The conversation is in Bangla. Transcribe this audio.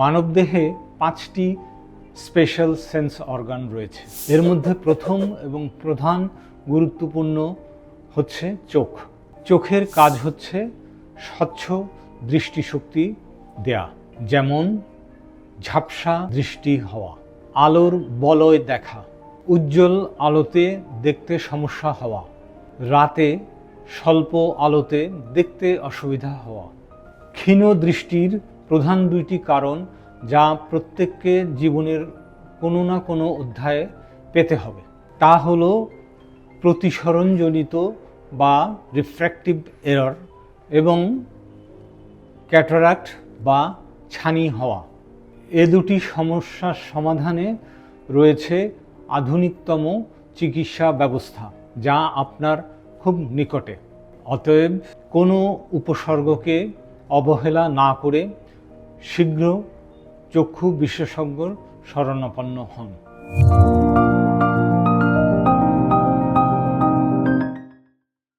মানবদেহে পাঁচটি স্পেশাল সেন্স অর্গান রয়েছে। এর মধ্যে প্রথম এবং প্রধান গুরুত্বপূর্ণ হচ্ছে চোখ। চোখের কাজ হচ্ছে স্বচ্ছ দৃষ্টিশক্তি দেয়া, যেমন ঝাপসা দৃষ্টি হওয়া, আলোর বলয় দেখা, উজ্জ্বল আলোতে দেখতে সমস্যা হওয়া, রাতে স্বল্প আলোতে দেখতে অসুবিধা হওয়া, ক্ষীণ দৃষ্টির প্রধান দুইটি কারণ যা প্রত্যেককে জীবনের কোনো না কোনো অধ্যায়ে পেতে হবে। তা হলো প্রতিসরণজনিত বা রিফ্র্যাক্টিভ এরর এবং ক্যাটারাক্ট বা ছানি হওয়া। এ দুটি সমস্যার সমাধানে রয়েছে আধুনিকতম চিকিৎসা ব্যবস্থা যা আপনার খুব নিকটে। অতএব কোনো উপসর্গকে অবহেলা না করে শীঘ্র চক্ষু বিশেষজ্ঞর শরণাপন্ন হন।